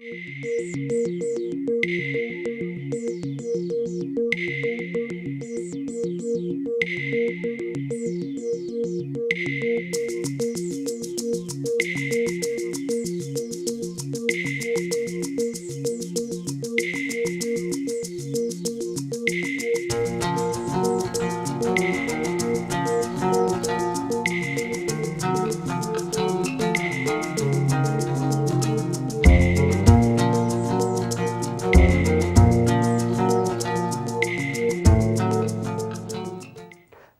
Música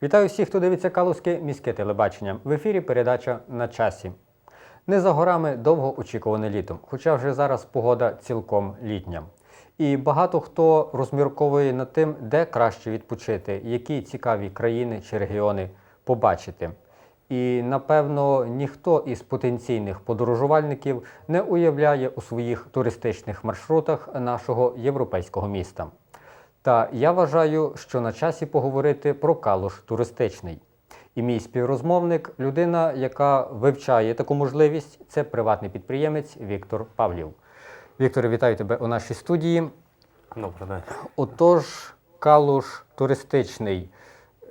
Вітаю всіх, хто дивиться Калузьке міське телебачення. В ефірі передача на часі. Не за горами довго очікуване літо, хоча вже зараз погода цілком літня. І багато хто розмірковує над тим, де краще відпочити, які цікаві країни чи регіони побачити. І напевно ніхто із потенційних подорожувальників не уявляє у своїх туристичних маршрутах нашого європейського міста. Та я вважаю, що на часі поговорити про калуш туристичний. І мій співрозмовник, людина, яка вивчає таку можливість, це приватний підприємець Віктор Павлів. Віктор, вітаю тебе у нашій студії. Добрий день. Отож, калуш туристичний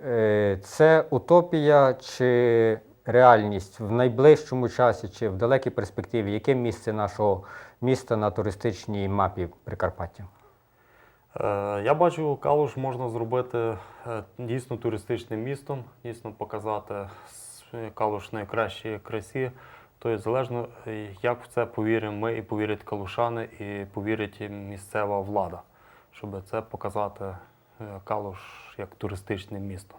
е, це утопія чи реальність в найближчому часі чи в далекій перспективі? Яке місце нашого міста на туристичній мапі Прикарпаття? Е, Я бачу, Калуш можна зробити е, дійсно туристичним містом, дійсно показати Калуш в найкращій красі. Тобто залежно, е, як в це повіримо ми і повірять калушани, і повірить місцева влада, щоб це показати Калуш як туристичне місто.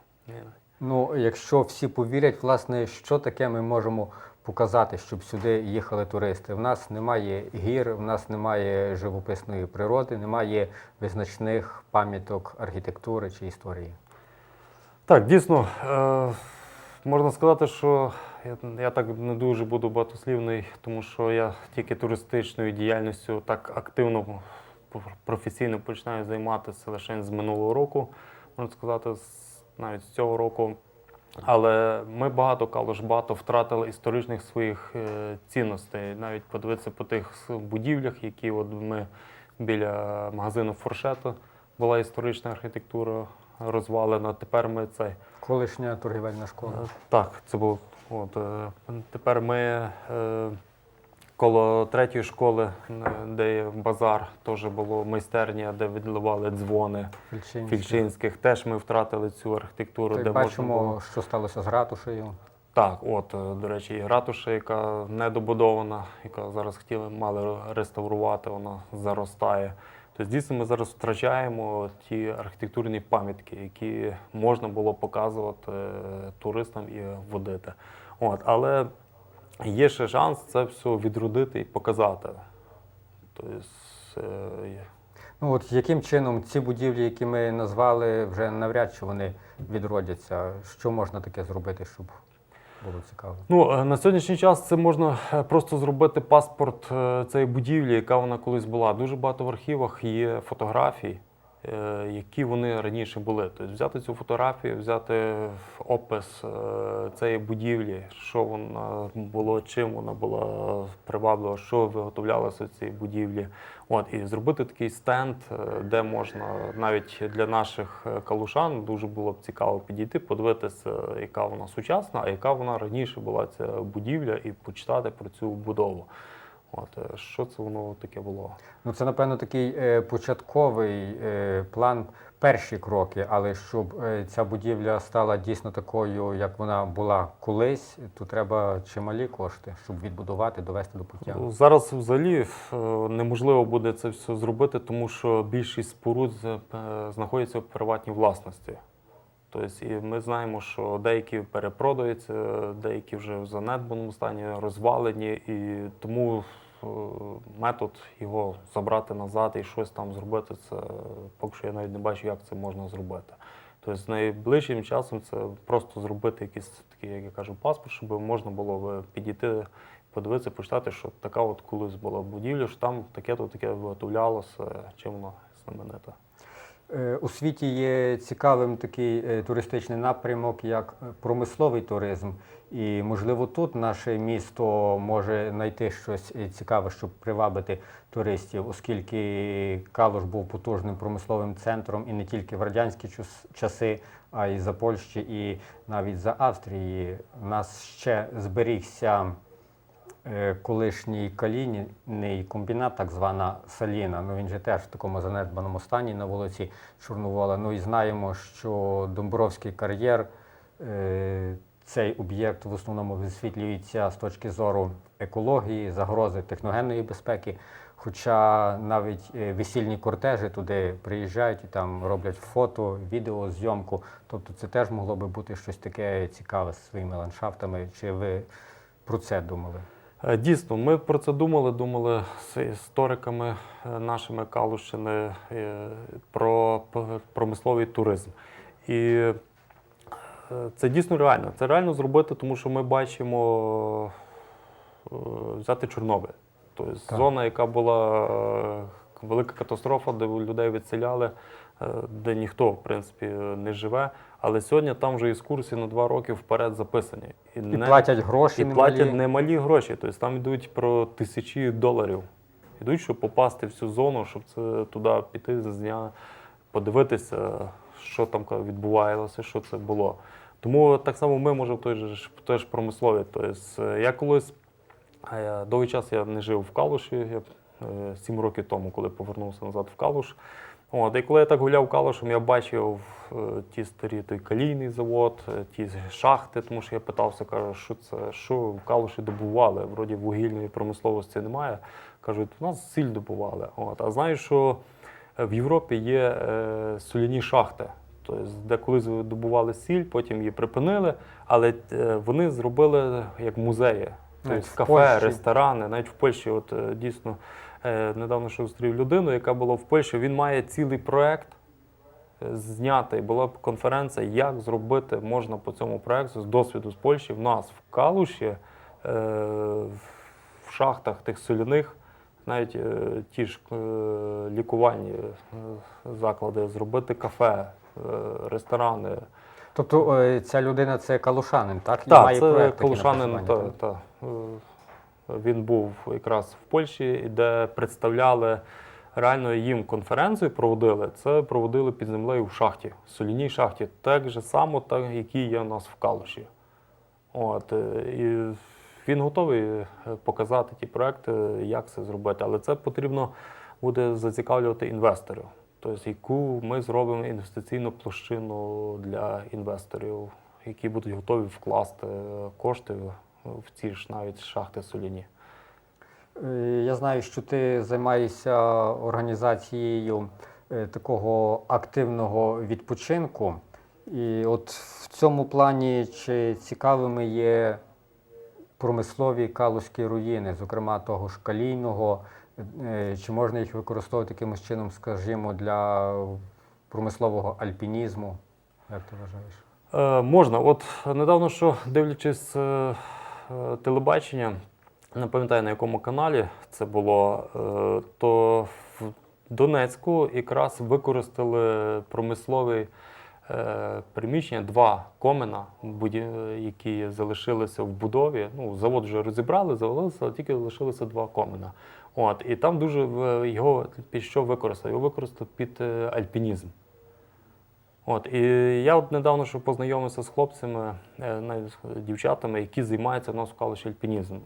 Ну, якщо всі повірять, власне, що таке ми можемо показати, щоб сюди їхали туристи? В нас немає гір, в нас немає живописної природи, немає визначних пам'яток архітектури чи історії. Так, дійсно, е, можна сказати, що я, я так не дуже буду багатослівний, тому що я тільки туристичною діяльністю так активно професійно починаю займатися лише з минулого року, можна сказати, навіть з цього року. Але ми багато калуш багато втратили історичних своїх е, цінностей. Навіть подивитися по тих будівлях, які от ми біля магазину Форшета була історична архітектура розвалена. Тепер ми це. Колишня торгівельна школа. Так, це було. От, е, тепер ми е, коло третьої школи, де є базар, теж було майстерня, де відливали дзвони Фільчинська. фільчинських. Теж ми втратили цю архітектуру, Та й де можна бачимо, було. що сталося з ратушею. Так, от, е, до речі, і ратуша, яка недобудована, яка зараз хотіли, мали реставрувати, вона заростає. Тобто, дійсно, ми зараз втрачаємо ті архітектурні пам'ятки, які можна було показувати е, туристам і водити. От, але є ще шанс це все відродити і показати. Тобто, е, Ну от яким чином ці будівлі, які ми назвали, вже навряд чи вони відродяться. Що можна таке зробити, щоб було цікаво? Ну, е, на сьогоднішній час це можна е, просто зробити паспорт цієї будівлі, яка вона колись була. Дуже багато в архівах є фотографій, які вони раніше були. Тобто взяти цю фотографію, взяти опис е, цієї будівлі, що вона було, чим вона була приваблива, що виготовлялося в цій будівлі. От, і зробити такий стенд, е, де можна навіть для наших е, калушан дуже було б цікаво підійти, подивитися, яка вона сучасна, а яка вона раніше була ця будівля, і почитати про цю будову. От, е, що це воно таке було? Ну це напевно такий е, початковий е, план, перші кроки, але щоб е, ця будівля стала дійсно такою, як вона була колись, то треба чималі кошти, щоб відбудувати, довести до пуття. Ну, Зараз взагалі е, неможливо буде це все зробити, тому що більшість споруд е, знаходяться в приватній власності. Тобто, і ми знаємо, що деякі перепродаються, деякі вже в занедбаному стані розвалені, і тому е, метод його забрати назад і щось там зробити, це поки що я навіть не бачу, як це можна зробити. Тобто найближчим часом це просто зробити якийсь такий, як я кажу, паспорт, щоб можна було підійти, подивитися, почитати, що така от колись була будівля, що там таке-то таке виготовлялося, чим воно знаменита. Е, У світі є цікавим такий е, туристичний напрямок, як е, промисловий туризм. І, можливо, тут наше місто може знайти щось цікаве, щоб привабити туристів, оскільки Калуш був потужним промисловим центром і не тільки в радянські часи, а й за Польщі, і навіть за Австрії. У нас ще зберігся колишній калійний комбінат, так звана Саліна. Ну він же теж в такому занедбаному стані на вулиці Чорновола. Ну і знаємо, що Домбровський кар'єр. е, Цей об'єкт в основному висвітлюється з точки зору екології, загрози техногенної безпеки. Хоча навіть е, весільні кортежі туди приїжджають і там роблять фото, відео, зйомку. Тобто це теж могло би бути щось таке цікаве з своїми ландшафтами. Чи ви про це думали? Е, Дійсно, ми про це думали, думали з істориками е, нашими Калущини е, про промисловий туризм. І це дійсно реально. Це реально зробити, тому що ми бачимо взяти Чорнобиль. Тобто Так. зона, яка була велика катастрофа, де людей відселяли, де ніхто, в принципі, не живе. Але сьогодні там вже екскурсії на два роки вперед записані. І не- платять гроші і немалі. платять немалі гроші. Тобто там йдуть про тисячі доларів. Йдуть, щоб попасти в цю зону, щоб це туди піти з дня, подивитися, що там відбувалося, що це було. Тому так само ми можемо той же теж промислові. Тобто, е, я колись е, довгий час я не жив в Калуші, я е, сім років тому, коли повернувся назад в Калуш. От, і коли я так гуляв Калушем, я бачив е, ті старі той калійний завод, е, ті шахти, тому що я питався, кажу, що це, що в Калуші добували? Вроді вугільної промисловості немає. Кажуть, у нас сіль добували. От, а знаю, що в Європі є е, соляні шахти. Тобто, де колись добували сіль, потім її припинили, але е, вони зробили як музеї. Тобто кафе, Польщі. ресторани, навіть в Польщі, от е, дійсно е, недавно що зустрів людину, яка була в Польщі. Він має цілий проект е, знятий. Була б конференція, як зробити можна по цьому проекту з досвіду з Польщі в нас в Калуші, е, в шахтах тих соляних, навіть е, ті ж е, лікувальні е, заклади, зробити кафе, е, ресторани. Тобто е, ця людина це калушанин, так? І Так, має це проект Калушанин, та, так? та. Він був якраз в Польщі, де представляли реально їм конференцію проводили. Це проводили під землею в шахті, в соляній шахті, так же само, так, які є у нас в Калуші. От, е, і він готовий е, показати ті проекти, як це зробити. Але це потрібно буде зацікавлювати інвесторів. Тобто, яку ми зробимо інвестиційну площину для інвесторів, які будуть готові вкласти е, кошти в ці ж навіть шахти соляні. Е, Я знаю, що ти займаєшся організацією е, такого активного відпочинку. І от в цьому плані чи цікавими є промислові калузькі руїни, зокрема того ж калійного, е, чи можна їх використовувати якимось чином, скажімо, для промислового альпінізму? Як ти вважаєш? Е, можна. От недавно, що дивлячись телебачення, не пам'ятаю на якому каналі це було, е, то в Донецьку якраз використали промислові е, приміщення, два комена, які залишилися в будові. Ну, завод вже розібрали, завалилися, але тільки залишилися два комена. От, і там дуже його під що використали? Його використали під е, альпінізм. От, і я от недавно що познайомився з хлопцями, е, навіть дівчатами, які займаються в нас в Калуші альпінізмом.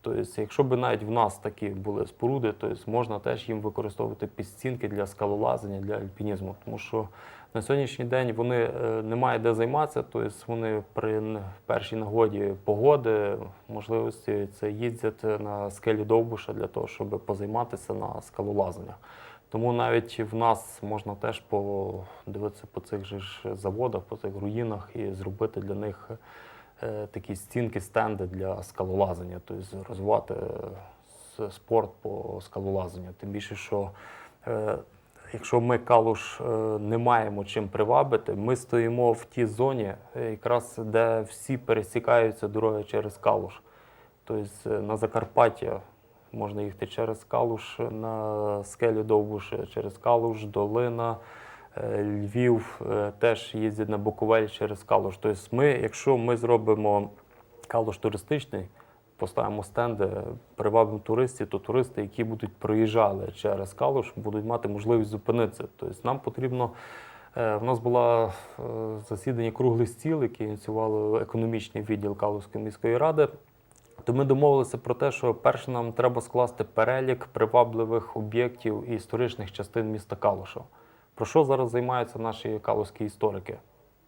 Тобто, якщо б навіть в нас такі були споруди, то можна теж їм використовувати підстінки для скалолазання, для альпінізму. Тому що на сьогоднішній день вони е, не мають де займатися, тобто вони при першій нагоді погоди, можливості це їздять на скелі Довбуша для того, щоб позайматися на скалолазаннях. Тому навіть в нас можна теж подивитися по цих же ж заводах, по цих руїнах і зробити для них е, такі стінки, стенди для скалолазання, тобто розвивати е, спорт по скалолазанню. Тим більше, що е, якщо ми калуш не маємо чим привабити, ми стоїмо в тій зоні, якраз де всі пересікаються дороги через калуш. Тобто на Закарпаття Можна їхати через Калуш на скелі Довбуш, через Калуш, Долина, е, Львів е, теж їздять на Буковель через Калуш. Тобто ми, якщо ми зробимо Калуш туристичний, поставимо стенди, привабимо туристів, то туристи, які будуть проїжджали через Калуш, будуть мати можливість зупинитися. Тобто нам потрібно. е, В нас було е, засідання круглий стіл, який ініціювало економічний відділ Калузької міської ради. То ми домовилися про те, що перше нам треба скласти перелік привабливих об'єктів і історичних частин міста Калуша. Про що зараз займаються наші калузькі історики?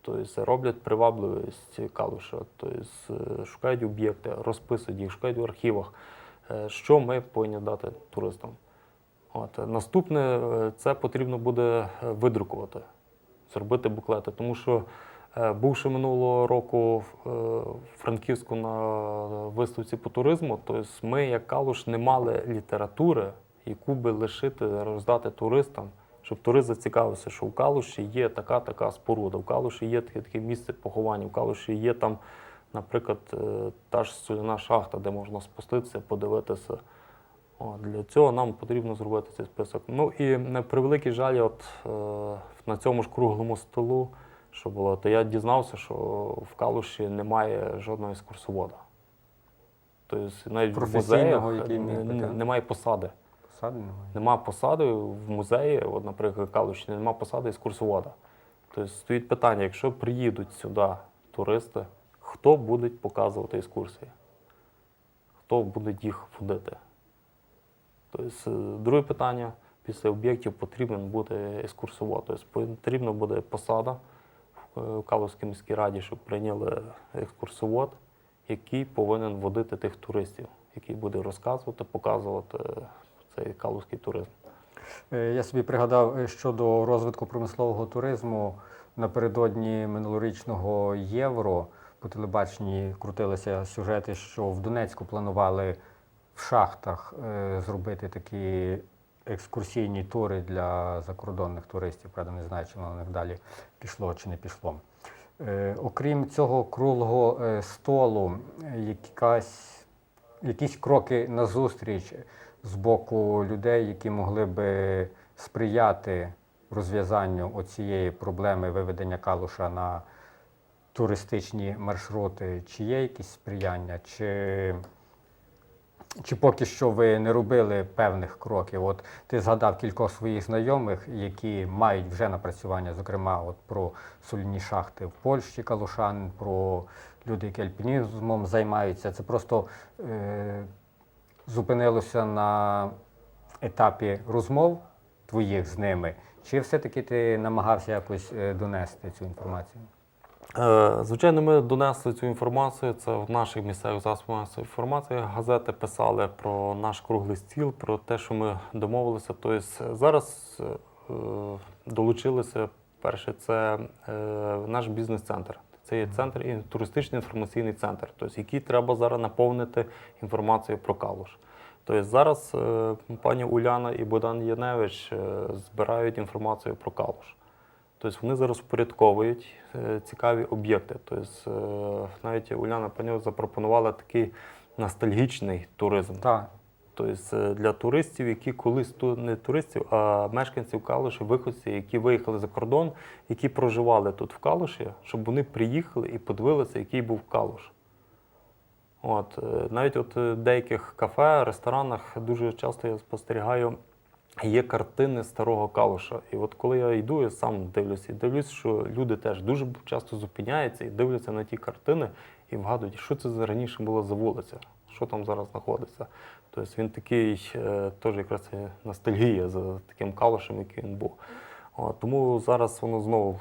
Тобто роблять привабливість Калуша, тобто е, шукають об'єкти, розписують їх, шукають в архівах, е, що ми повинні дати туристам. От. Наступне е, це потрібно буде видрукувати, зробити буклети. Тому що, бувши минулого року в е, Франківську на виставці по туризму, тобто ми, як Калуш, не мали літератури, яку би лишити, роздати туристам, щоб турист зацікавився, що в Калуші є така така споруда, в Калуші є таке таке місце поховання, в Калуші є там, наприклад, е, та ж соляна шахта, де можна спуститися, подивитися. О, для цього нам потрібно зробити цей список. Ну і на превеликий жаль, от е, на цьому ж круглому столу, що було, то я дізнався, що в Калуші немає жодного екскурсовода. Тобто навіть в музеях немає посади. Посади немає. Нема посади в музеї, от, наприклад, Калуші, нема посади екскурсовода. Тобто стоїть питання, якщо приїдуть сюди туристи, хто буде показувати екскурсії? Хто буде їх водити? Тобто, е, друге питання, після об'єктів потрібен бути екскурсовод. Тобто потрібна буде посада в е, Калузькій міській раді, щоб прийняли екскурсовод, який повинен водити тих туристів, який буде розказувати, показувати цей калузький туризм. Е, Я собі пригадав е, щодо розвитку промислового туризму напередодні минулорічного євро по телебаченні крутилися сюжети, що в Донецьку планували в шахтах е, зробити такі екскурсійні тури для закордонних туристів. Правда, не знаю, чи воно на них далі пішло чи не пішло. Е, Окрім цього круглого е, столу, якась, якісь кроки назустріч з боку людей, які могли би сприяти розв'язанню оцієї проблеми виведення калуша на туристичні маршрути, чи є якісь сприяння, чи, чи поки що ви не робили певних кроків? От ти згадав кількох своїх знайомих, які мають вже напрацювання, зокрема, от про соляні шахти в Польщі, Калушан, про люди, які альпінізмом займаються. Це просто е, зупинилося на етапі розмов твоїх з ними, чи все-таки ти намагався якось е, донести цю інформацію? Е, Звичайно, ми донесли цю інформацію. Це в наших місцевих засобах масової інформації. Газети писали про наш круглий стіл, про те, що ми домовилися. Тобто зараз е, долучилися перше, це е, наш бізнес-центр. Це є центр і туристичний інформаційний центр, тобто, який треба зараз наповнити інформацією про Калуш. Тобто зараз пані Уляна і Богдан Яневич збирають інформацію про Калуш. Тобто вони зараз впорядковують е, цікаві об'єкти. Тобто е, навіть Уляна Паньов запропонувала такий ностальгічний туризм. Так. Тобто е, для туристів, які колись не туристів, а мешканців Калуші, виходці, які виїхали за кордон, які проживали тут в Калуші, щоб вони приїхали і подивилися, який був Калуш. От, навіть от в деяких кафе, ресторанах дуже часто я спостерігаю, є картини старого калуша. І от коли я йду, я сам дивлюся, і дивлюсь, що люди теж дуже часто зупиняються і дивляться на ті картини і вгадують, що це раніше було за вулиця, що там зараз знаходиться. Тобто він такий е, теж якраз ностальгія за таким калушем, який він був. Тому зараз воно знову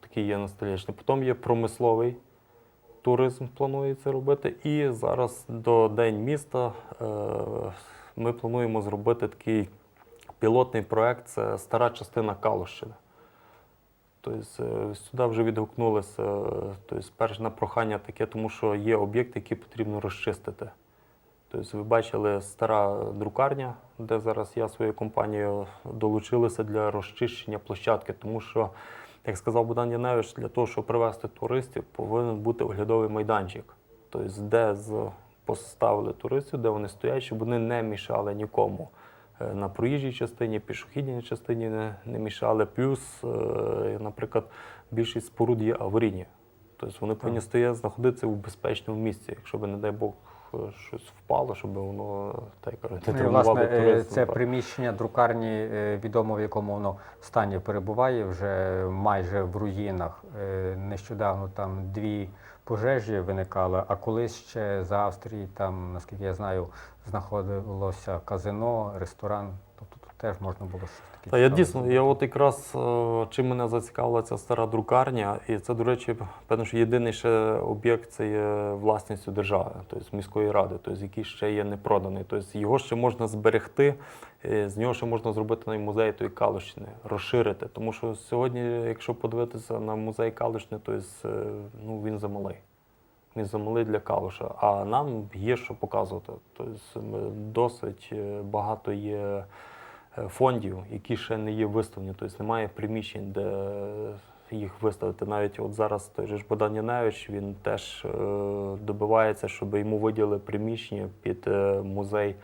такий є ностальгічний. Потім є промисловий туризм планується робити. І зараз до День міста е, ми плануємо зробити такий пілотний проект це стара частина Калущини. Тобто е, сюди вже відгукнулися тобто, перше на прохання таке, тому що є об'єкти, які потрібно розчистити. Тобто, ви бачили стара друкарня, де зараз я своєю компанією долучилися для розчищення площадки, тому що, як сказав Богдан Яневич, для того, щоб привезти туристів, повинен бути оглядовий майданчик. Тобто, де поставили туристів, де вони стоять, щоб вони не мішали нікому. Е, На проїжджій частині, пішохідній частині не, не мішали. Плюс, е, наприклад, більшість споруд є аварійні. Тобто вони повинні стояти, знаходитися у безпечному місці. Якщо би, не дай Бог, е, щось впало, щоб воно так кажуть, не Ну, власне, е, це Так. приміщення друкарні відомо в якому воно стані перебуває, вже майже в руїнах. Нещодавно там дві пожежі виникали, а колись ще з Австрії, там, наскільки я знаю, знаходилося казино, ресторан. Теж можна було щось таке. Та я дійсно, я от якраз е, чим мене зацікавила ця стара друкарня, і це, до речі, певно, що єдиний ще об'єкт це є власністю держави, тобто міської ради, тобто який ще є не проданий. Тобто його ще можна зберегти, е, з нього ще можна зробити на музей тої Калущини, розширити. Тому що сьогодні, якщо подивитися на музей Калущини, то ну, він замалий. Він замалий для Калуша, а нам є що показувати. Тобто досить е, багато є е, фондів, які ще не є виставлені. Тобто немає приміщень, де їх виставити. Навіть от зараз той же Богдан Яневич, він теж е, добивається, щоб йому виділили приміщення під е, музей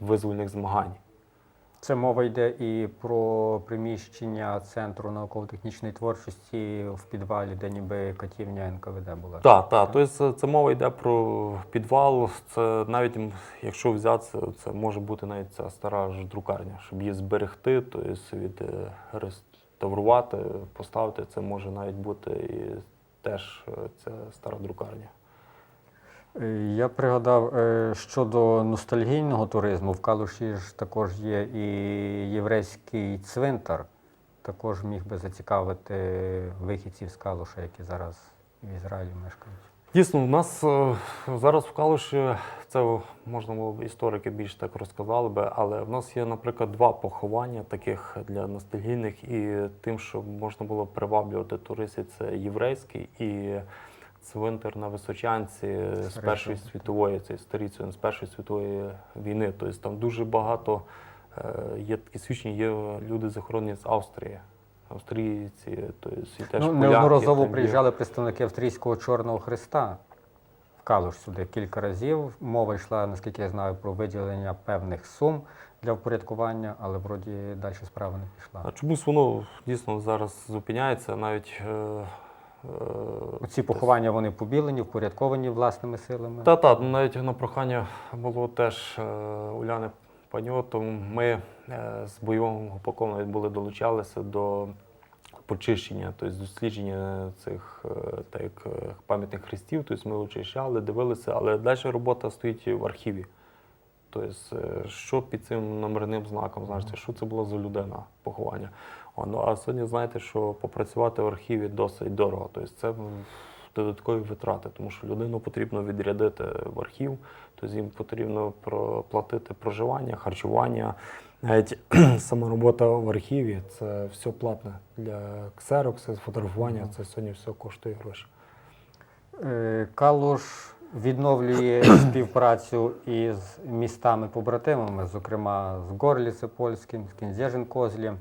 визвольних змагань. Це мова йде і про приміщення Центру науково-технічної творчості в підвалі, де ніби катівня НКВД була. Так, так. Тобто це мова йде про підвал. Це навіть якщо взятися, це може бути навіть ця стара ж друкарня, щоб її зберегти, тобто від е, реставрувати, поставити. Це може навіть бути і теж е, ця стара друкарня. Е, Я пригадав е, щодо ностальгійного туризму. В Калуші ж також є і єврейський цвинтар. Також міг би зацікавити вихідців з Калуша, які зараз в Ізраїлі мешкають. Дійсно, у нас е, зараз в Калуші, це можна було б історики більш так розказали би, але в нас є, наприклад, два поховання таких для ностальгійних, і тим, що можна було приваблювати туристів, це єврейський і цвинтар на Височанці з Першої світової, цей старий цвинтар з Першої світової війни. Тобто там дуже багато е, є такі свідчення, є люди захоронені з Австрії. Австрійці, тобто і теж Ну, поляки неодноразово приїжджали представники австрійського Чорного Христа в Калуш сюди кілька разів. Мова йшла, наскільки я знаю, про виділення певних сум для впорядкування, але вроді далі справа не пішла. А чомусь воно дійсно зараз зупиняється, навіть е, Ці поховання вони побілені, впорядковані власними силами. та та навіть на прохання було теж е, Уляни Паньоту. Ми е, з бойовим гупаком навіть були долучалися до почищення, тобто дослідження цих е, так, е, пам'ятних хрестів. Тобто ми очищали, дивилися, але далі робота стоїть в архіві. Тобто, е, що під цим номерним знаком, знаєте, що це була за людина поховання. Ну, а сьогодні знаєте, що попрацювати в архіві досить дорого. Тобто це додаткові витрати, тому що людину потрібно відрядити в архів, тобто їм потрібно проплатити проживання, харчування. Навіть сама робота в архіві це все платне для ксерокси, фотографування, це сьогодні все коштує гроші. Е, Калуш відновлює співпрацю із містами-побратимами, зокрема з Горліце Польським, з Кінзєжин Козлі,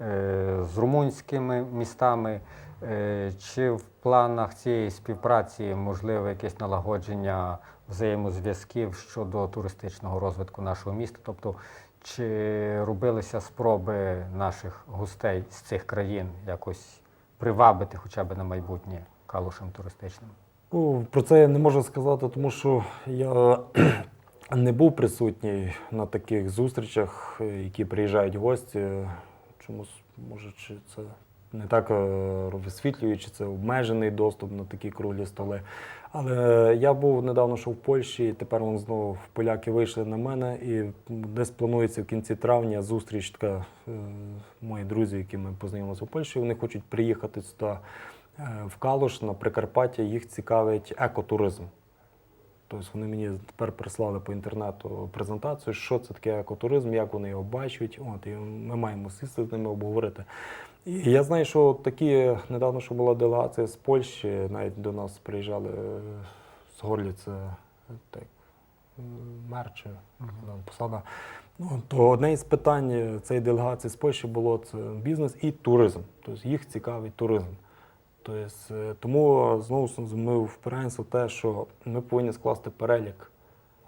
з румунськими містами. Е, Чи в планах цієї співпраці можливе якесь налагодження взаємозв'язків щодо туристичного розвитку нашого міста? Тобто, чи робилися спроби наших гостей з цих країн якось привабити хоча б на майбутнє калушем туристичним? Ну, про це я не можу сказати, тому що я не був присутній на таких зустрічах, е, які приїжджають гості. Чомусь, може, чи це не так е, висвітлює, чи це обмежений доступ на такі круглі столи. Але я був недавно що в Польщі, і тепер вон знову поляки вийшли на мене, і десь планується в кінці травня зустріч така. е, Мої друзі, які ми познайомилися в Польщі, вони хочуть приїхати сюди е, в Калуш на Прикарпаття, їх цікавить екотуризм. Тобто вони мені тепер прислали по інтернету презентацію, що це таке екотуризм, як вони його бачать. От, і ми маємо сісти з ними обговорити. І я знаю, що такі недавно що була делегація з Польщі, навіть до нас приїжджали е, з Горліце, так, е, мер чи посада. Ну, то одне із питань цієї делегації з Польщі було це бізнес і туризм. Тобто їх цікавить туризм. Тобто, тому знову ж ми впираємося в те, що ми повинні скласти перелік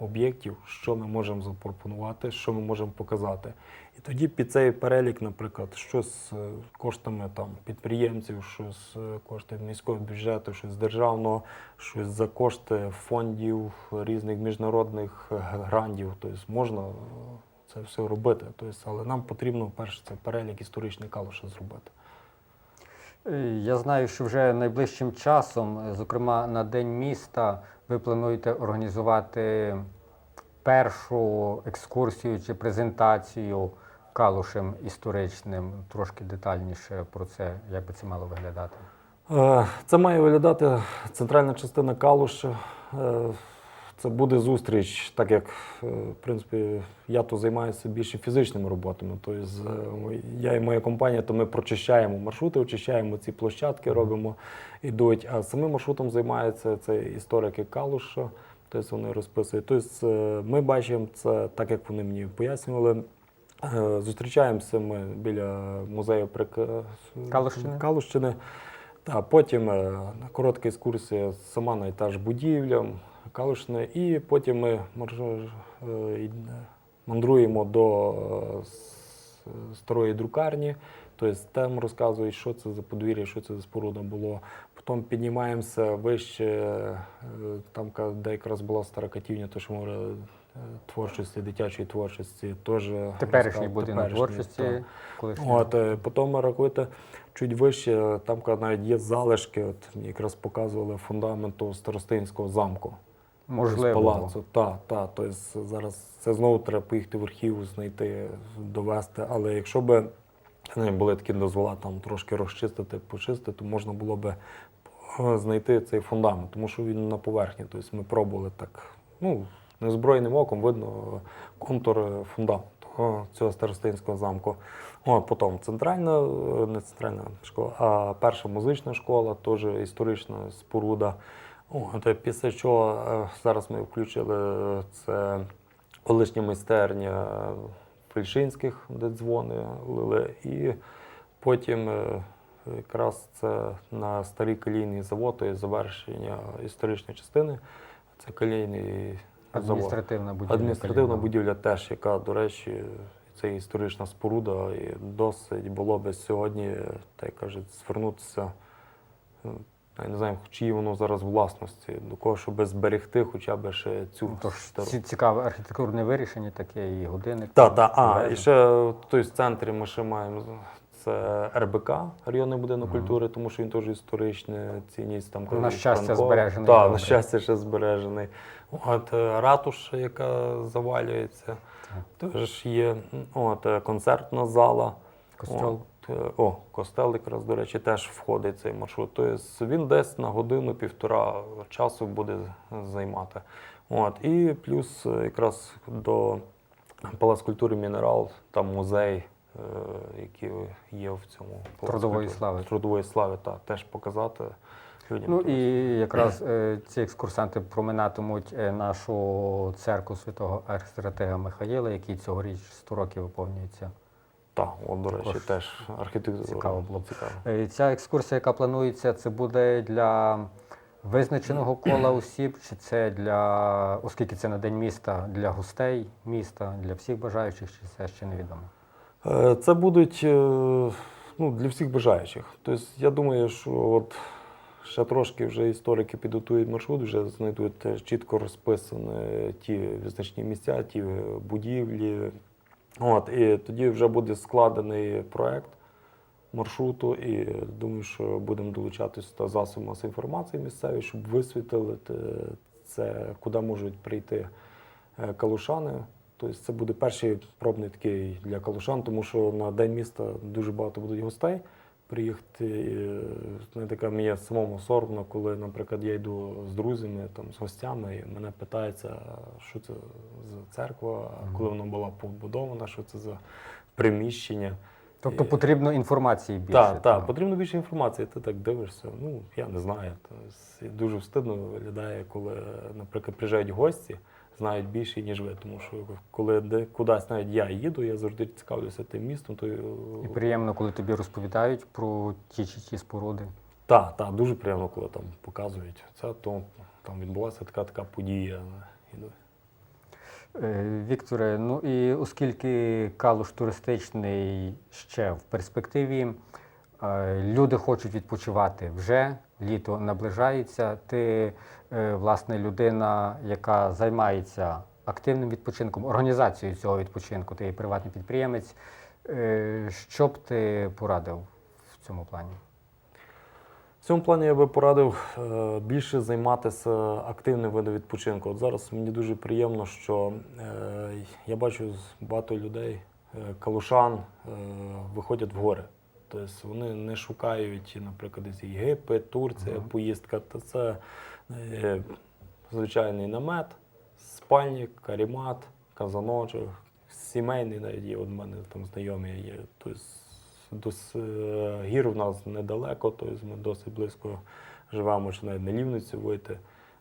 об'єктів, що ми можемо запропонувати, що ми можемо показати. І тоді під цей перелік, наприклад, що з е, коштами там, підприємців, що з е, коштів міського бюджету, що з державного, що за кошти фондів різних міжнародних грантів. Тобто можна це все робити. Тобто, але нам потрібно перше це перелік історичний калуша зробити. Е, Я знаю, що вже найближчим часом, е, зокрема на День міста, ви плануєте організувати першу екскурсію чи презентацію калушем історичним. Трошки детальніше про це, як би це мало виглядати. Е, Це має виглядати центральна частина Калуша. Це буде зустріч, так як е, в принципі я то займаюся більше фізичними роботами. Тобто е, я і моя компанія, то ми прочищаємо маршрути, очищаємо ці площадки, робимо, ідуть. А самим маршрутом займаються це історики Калуша. Тобто вони розписують. Тобто е, ми бачимо це, так як вони мені пояснювали. Зустрічаємося ми біля музею Прик- Калущини? Калущини. Та потім коротка екскурсія, сама на етаж будівля Калушини, і потім ми е, й- мандруємо до е, старої друкарні. Тобто там розказують, що це за подвір'я, що це за споруда було. Потім піднімаємося вище, е, там де якраз була стара катівня, то що може е, творчості, дитячої творчості. Теж Теперішній розказ- будинок творчості. От, е, потім рахуйте чуть вище, там навіть є залишки, от якраз показували фундаменту Старостинського замку. З палацу. Так, так. Тобто зараз це знову треба поїхати в архів, знайти, довести. Але якщо б не були такі дозвола там трошки розчистити, почистити, то можна було б е, знайти цей фундамент, тому що він на поверхні. Тобто ми пробували так, ну, незброєним оком видно контур е, фундаменту цього старостинського замку. О, потім центральна, е, не центральна школа, а перша музична школа, теж історична споруда. О, після чого е, зараз ми включили е, це колишня майстерня Фельшинських, де дзвони лили, і потім е, якраз це на старий калійний завод, то є завершення історичної частини. Це калійний завод. Адміністративна будівля. Адміністративна будівля теж, яка, до речі, це історична споруда, і досить було би сьогодні, так кажуть, звернутися. Я не знаю, чиї воно зараз власності, до кого, щоб зберегти хоча б ще цю Ну, Тож стару. ці- цікаве архітектурне вирішення таке, і годинник. Так, так. А, і ще в той центрі ми ще маємо це РБК, районний будинок Мгм. культури, тому що він теж історична цінність. Там На щастя, Франко. збережений Так, добре. на щастя, ще збережений. От е, ратуша, яка завалюється, теж є. От е, концертна зала. Костьол. Е, о, костел якраз, до речі, теж входить в цей маршрут. Тобто він десь на годину-півтора часу буде займати. От, і плюс е, якраз до Палац культури Мінерал, там музей, е, який є в цьому Трудової слави. Трудової слави, так, теж показати людям. Ну і якраз е, ці екскурсанти проминатимуть нашу церкву святого архістратега Михаїла, який цьогоріч 100 років виповнюється. Так, от, до речі, Також теж архітектура. цікаво було б. Цікаво. Е, Ця екскурсія, яка планується, це буде для визначеного кола осіб, чи це для, оскільки це на день міста, для гостей міста, для всіх бажаючих, чи це ще невідомо. Е, Це будуть е, ну, для всіх бажаючих. Тобто, я думаю, що от ще трошки вже історики підготують маршрут, вже знайдуть е, чітко розписані ті визначні місця, ті будівлі. От, і тоді вже буде складений проект маршруту, і думаю, що будемо долучатися до засобів масової інформації місцеві, щоб висвітлити це, куди можуть прийти е, калушани. Тобто це буде перший пробний такий для калушан, тому що на День міста дуже багато будуть гостей приїхати. Знаєте, така мені самому соромно, коли, наприклад, я йду з друзями, там, з гостями, і мене питаються, що це за церква, коли вона була побудована, що це за приміщення. Тобто І- потрібно інформації більше. Так, так, потрібно більше інформації. Ти так дивишся. Ну, я не знаю. Тобто, дуже встидно виглядає, коли, наприклад, приїжджають гості, знають більше, ніж ви. Тому що коли де, кудись навіть я їду, я завжди цікавлюся тим містом, то І приємно, коли тобі розповідають про ті чи ті споруди. так, так, дуже приємно, коли там показують це, то там відбулася така така подія. Е, Вікторе, ну і оскільки калуш туристичний ще в перспективі, е, люди хочуть відпочивати вже, літо наближається. Ти, е, власне, людина, яка займається активним відпочинком, організацією цього відпочинку, ти є приватний підприємець. Е, Що б ти порадив в цьому плані? В цьому плані я би порадив е, більше займатися активним видом відпочинку. От зараз мені дуже приємно, що я бачу багато людей, калушан виходять в гори. Тобто вони не шукають, наприклад, Єгипет, Турція, Мгм. поїздка. Та це е, звичайний намет, спальник, карімат, казаночок, сімейний навіть є. От в мене там знайомі є. Тобто до е, гір в нас недалеко, тобто ми досить близько живемо, чи навіть на лівницю вийти,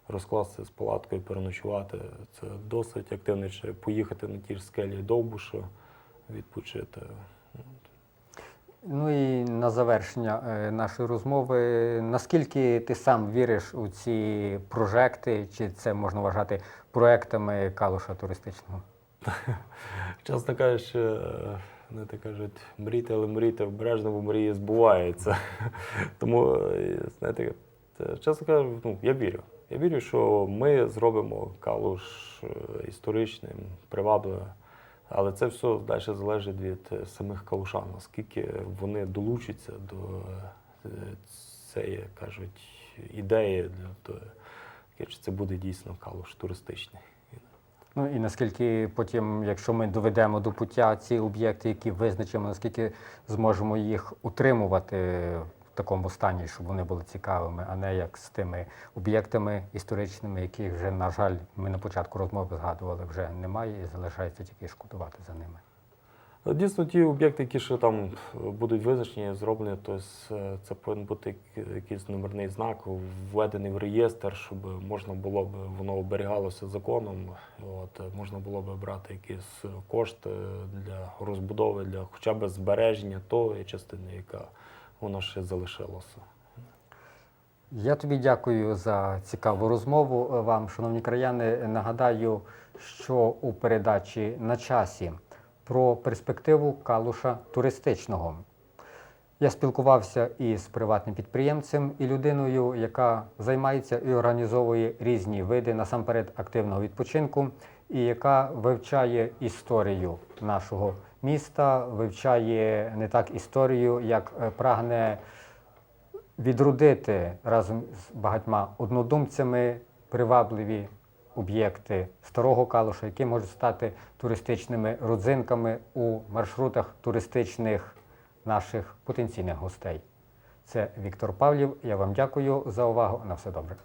розкласти з палаткою, переночувати. Це досить активно, чи поїхати на ті ж скелі Довбуша, відпочити. Ну і на завершення е, нашої розмови, наскільки ти сам віриш у ці прожекти, чи це можна вважати проектами калуша туристичного? Чесно кажучи, е, вони так кажуть, мрійте, але мрійте обережно, бо мрії збуваються. Тому, е, знаєте, це, чесно кажучи, ну, я вірю. Я вірю, що ми зробимо калуш е, історичним, привабливим. Але це все далі залежить від е, самих калушан, наскільки вони долучаться до е, цієї, кажуть, ідеї для того, чи це буде дійсно калуш туристичний. Ну і наскільки потім, якщо ми доведемо до пуття ці об'єкти, які визначимо, наскільки зможемо їх утримувати такому стані, щоб вони були цікавими, а не як з тими об'єктами історичними, яких вже, на жаль, ми на початку розмови згадували, вже немає і залишається тільки шкодувати за ними. Ну, Дійсно, ті об'єкти, які ще там е, будуть визначені, зроблені, то е, це повинен бути якийсь номерний знак, введений в реєстр, щоб можна було б воно оберігалося законом. От, е, можна було б брати якісь кошти для розбудови, для хоча б збереження тої частини, яка вона ще залишилася. Я тобі дякую за цікаву розмову е, вам, шановні краяни. Нагадаю, що у передачі на часі про перспективу калуша туристичного. Я спілкувався із приватним підприємцем і людиною, яка займається і організовує різні види насамперед активного відпочинку, і яка вивчає історію нашого міста, вивчає не так історію, як е, прагне відродити разом з багатьма однодумцями привабливі об'єкти старого калуша, які можуть стати туристичними родзинками у маршрутах туристичних наших потенційних гостей. Це Віктор Павлів. Я вам дякую за увагу. На все добре.